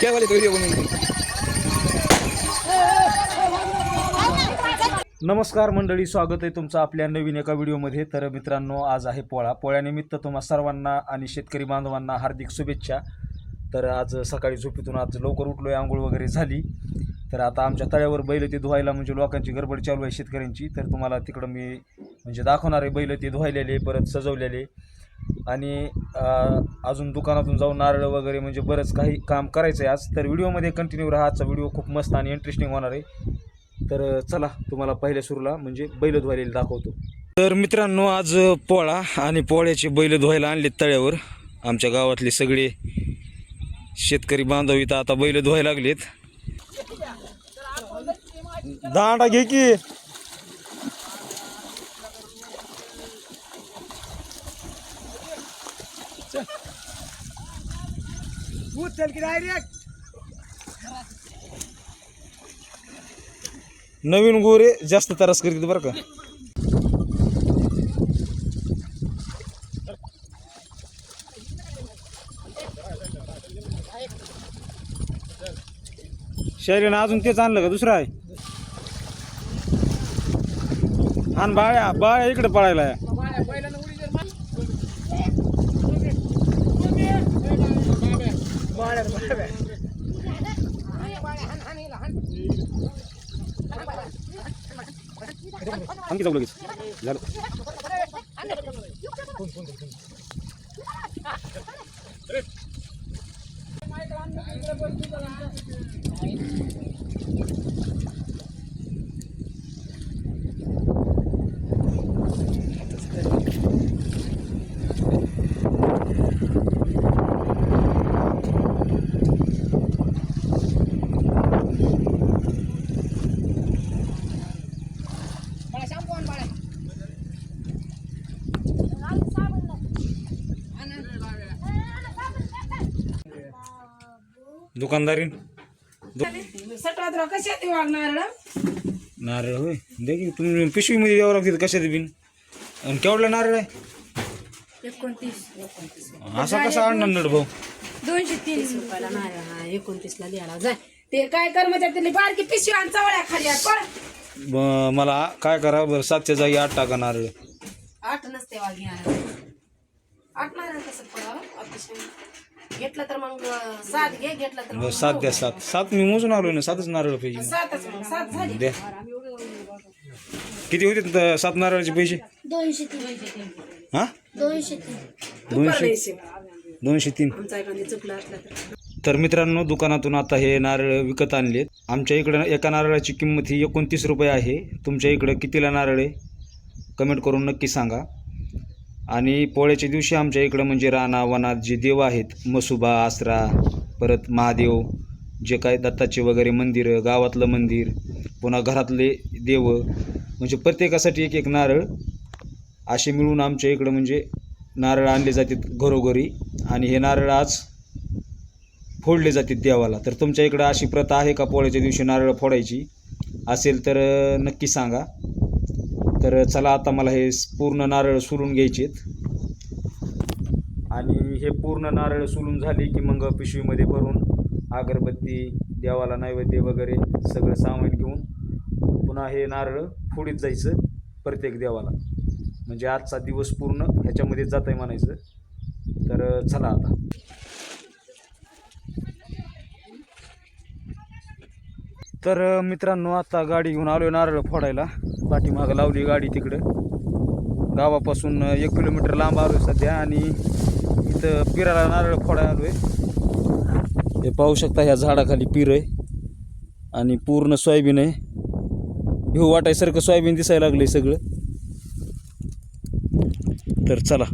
क्या वाले तो व्हिडिओ बनवून नमस्कार मंडळी स्वागत आहे तुमचं आपल्या नवीन एका व्हिडिओमध्ये. तर मित्रांनो आज आहे पोळा. पोळ्यानिमित्त तुम्हा सर्वांना आणि शेतकरी बांधवांना हार्दिक शुभेच्छा. तर आज सकाळी झोपेतून आज लवकर उठलो आहे आंघोळ वगैरे झाली. तर आता आमच्या तळ्यावर बैल ते धुवायला म्हणजे लोकांची गडबड चालू आहे शेतकऱ्यांची. तर तुम्हाला तिकडं मी म्हणजे दाखवणार आहे बैल ते धुवायलेले परत सजवलेले. आणि अजून दुकानातून जाऊन नारळ वगैरे म्हणजे बरंच काही काम करायचं आहे आज. तर व्हिडिओमध्ये कंटिन्यू राहा. आजचा व्हिडिओ खूप मस्त आणि इंटरेस्टिंग होणार आहे. तर चला तुम्हाला पहिल्या सुरूला म्हणजे बैल धुवायला दाखवतो. तर मित्रांनो आज पोळा आणि पोळ्याचे बैल धुवायला आणले तळ्यावर. आमच्या गावातले सगळे शेतकरी बांधव इथं आता बैल धुवायला लागलेत. दांडा घे की. नवीन गोरे जास्त त्रास करतात बरं का? शरीरानं अजून तेच आणलं का दुसरं आहे? आणि बाळ्या बाळ्या इकडे पळायला. आहे. आणखी जाऊ लगेच झालं कशात वागणार नारळ? होय. दे की तुम्ही पिशवीमध्ये द्यावं लागते कशात बिन? आणि केवढला नारळ आहे? एकोणतीस. असा कसा आणणार नड भाऊ? दोनशे तीस रुपयाला नाही हा एकोणतीस ला द्यायला जाय ते काय कर्मचारी त्यांनी बारकी पिशवी आणि चवळ्या खाली मला काय करा बरं सातच्या जागी आठ टाका नारळ. आठ नसते वागी आठ नाही कसं पडावं घेतलं तर मग सात घे घेतलं तर मग सात द्या सात. सात मी मोजून आलो ना सातच नारळ पाहिजे सातच मग सात झाली. द्या. किती होते त- सात नारळाचे पैसे? दोनशे तीन. हा? दोनशे तीन. दोनशे दोनशे तीन. आमचा एखादी चुकला असला तर. तर मित्रांनो दुकानातून आता हे नारळ विकत आणलेत. आमच्या इकडं एका नारळाची किंमत ही एकोणतीस रुपये आहे. तुमच्या इकडं कितीला नारळ आहे? कमेंट करून नक्की सांगा. आणि पोळ्याच्या दिवशी आमच्या इकडं म्हणजे राणा वनात जे देव आहेत मसुबा आसरा परत महादेव जे काय दत्ताचे वगैरे मंदिरं गावातलं मंदिर पुन्हा घरातले देव म्हणजे प्रत्येकासाठी एक एक नारळ असे मिळून आमच्या इकडं म्हणजे नारळ आणले जातात घरोघरी. आणि हे नारळ आज फोडले जातात देवाला. तर तुमच्या इकडं अशी प्रथा आहे का पोळ्याच्या दिवशी नारळ फोडायची? असेल तर नक्की सांगा. तर चला आता मला हे पूर्ण नारळ सोलून आहेत आणि हे पूर्ण नारळ सोलून झाले की मग पिशवीमध्ये भरून अगरबत्ती देवाला नैवेद्य वगैरे सगळं सामान घेऊन पुन्हा हे नारळ फोडीत जायचं प्रत्येक देवाला. म्हणजे आजचा दिवस पूर्ण ह्याच्यामध्ये जात आहे म्हणायचं. तर चला आता. तर मित्रांनो आता गाडी घेऊन आलो नारळ फोडायला. पाठीमागं लावली गाडी तिकडं. गावापासून एक किलोमीटर लांब आलो सध्या आणि इथं पिराला नारळ फोडायला आलो आहे हे पाहू शकता ह्या झाडाखाली पीर आहे आणि पूर्ण सोयाबीन आहे. घेऊ वाटायसारखं सोयाबीन दिसायला लागलं आहे सगळं. तर चला.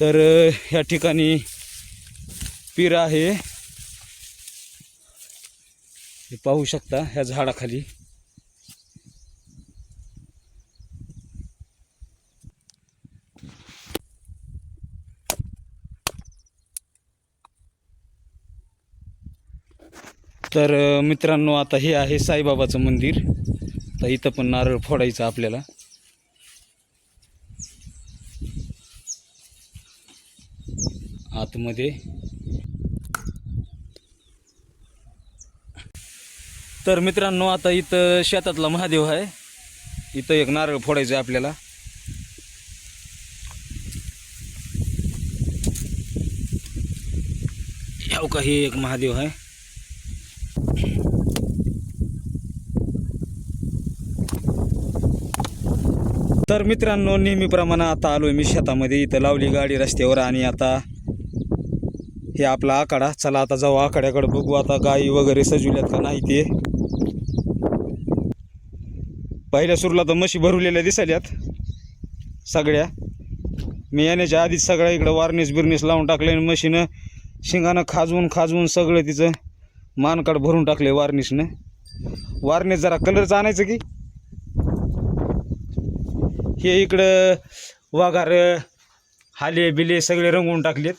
तर ह्या ठिकाणी पीर आहे. हे पाहू शकता ह्या झाडाखाली. तर मित्रांनो आता हे आहे साईबाबाचं मंदिर. तर इथं पण नारळ फोडायचं आपल्याला. आतमध्ये. तर मित्रांनो आता इथं शेतातला महादेव आहे. इथं एक नारळ फोडायचं आहे आपल्याला. हो का हे एक महादेव आहे? तर मित्रांनो नेहमीप्रमाणे आता आलो मी शेतामध्ये. इथं लावली गाडी रस्त्यावर आणि आता हे आपला आखाडा. चला आता जाऊ आकड्याकडे बघू आता गाई वगैरे सजवल्यात का नाही ते. पहिल्या सुरूला तर म्हशी भरवलेल्या दिसल्यात सगळ्या. मी येण्याच्या आधीच सगळ्या इकडं वार्निस बिर्निस लावून टाकले आणि मशीनं शिंगानं खाजवून खाजवून सगळं तिचं मानकाड भरून टाकले वार्निशनं वार्निस जरा कलरचं आणायचं की? हे इकडं वाघार हाले बिले सगळे रंगवून टाकलेत.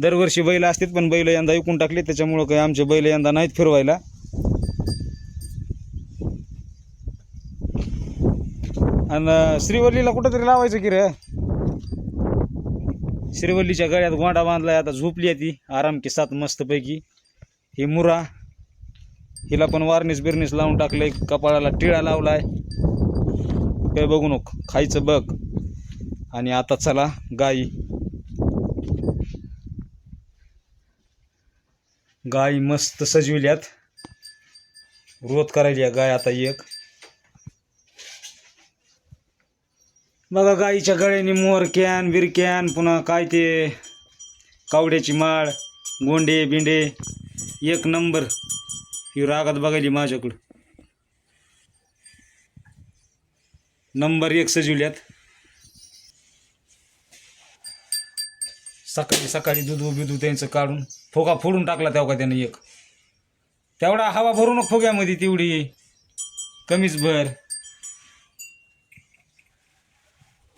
दरवर्षी बैल असतात पण बैल यंदा विकून टाकले. त्याच्यामुळं काही आमचे बैल यंदा नाहीत फिरवायला. आणि श्रीवल्लीला कुठंतरी लावायचं की रे? श्रीवल्लीच्या गळ्यात गोंडा बांधलाय आता झोपली आहे ती. आराम की सात मस्तपैकी. ही मुरा हिला पण वारणीस बिरणीस लावून टाकलंय. कपाळाला टिळा लावलाय. काय बघू नको. खायचं बघ. आणि आता चला गाई. गाई मस्त सजविल्यात. रोत करायली गाय आता एक. बघा गाईच्या गळ्याने मोर कॅन बिरकॅन पुन्हा काय ते कावड्याची माळ गोंडे बिंडे. एक नंबर. ही रागात बघायली माझ्याकडं. नंबर एक सजवल्यात. सकाळी सकाळी दूध बिदू त्यांचं काढून फोगा फोडून टाकला तेव्हा का त्यानं एक. तेवढा हवा भरू नको फोग्यामध्ये तेवढी कमीच भर.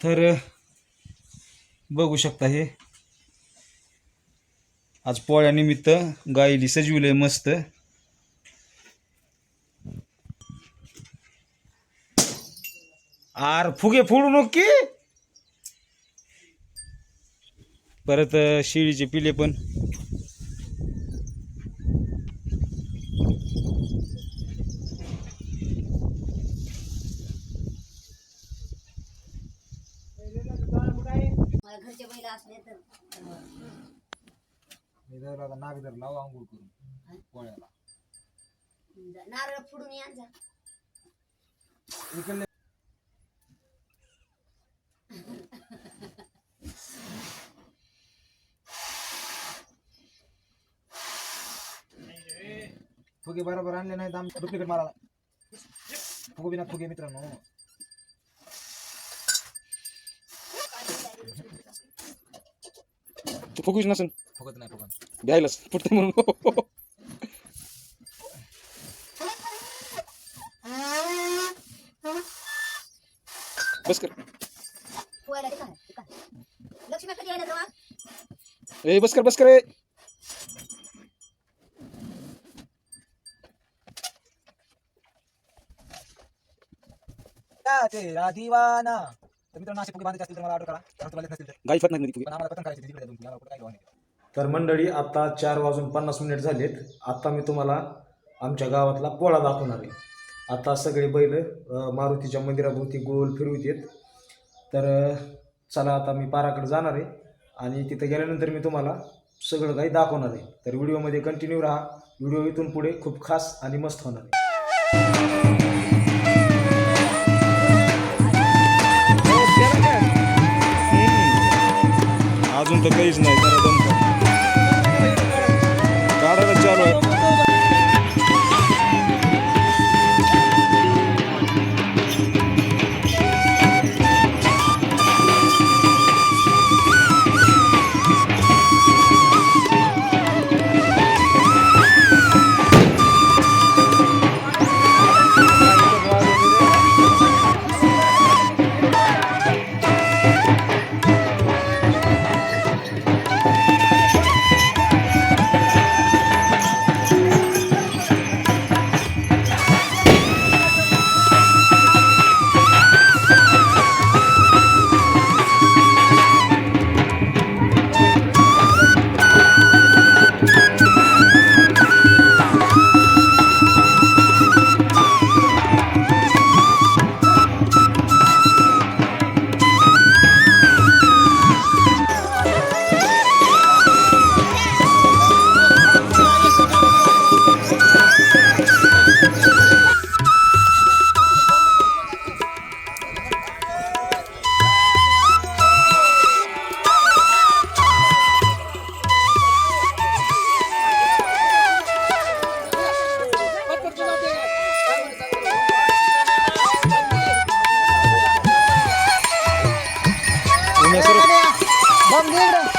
तर बघू शकता हे. आज पोळ्यानिमित्त गाईली सजविलंय मस्त. आर फुगे फोडू नको की. परत शेळीचे पिले पण. घरचे बैल असले तर. नाग धर लावा आंघोळ करून पोळ्याला. नारळ फोडून यांचा फुगे बरोबर आणले नाहीत आमच्या डुप्लिकेट मारायला. फुगे बिना फुगे मित्रांनो. तू फुगूच नसेल. फुगत नाही फुगत घ्यायलाच फुटते म्हणून. बस कर पोहायला ते काय ते काय लक्ष्मी कधी यायला तेव्हा ए बस कर बस कर ए. त्या ते राधीवाना. तर मित्रांनो असे फुगे बांधायचे असतील तर मला ऑर्डर करा. कारण तुम्हाला येत नसतील तर. गाई फट नाही फुगे. पण आम्हाला पतंग करायची तिकडे दोन तीन, आम्हाला कुठं काय लावून नाही. तर मंडळी आता चार वाजून पन्नास मिनिट झालेत. आता मी तुम्हाला आमच्या गावातला पोळा दाखवणार आहे. आता सगळे बैल अ, मारुतीच्या मंदिराभोवती गोल फिरवित येत तर चला आता मी पाराकडे जाणार आहे आणि तिथे गेल्यानंतर मी तुम्हाला सगळं काही दाखवणार आहे. तर व्हिडिओमध्ये कंटिन्यू राहा. व्हिडिओ इथून पुढे खूप खास आणि मस्त होणार आहे. अजून तर काहीच नाही. 네, 그래 그래.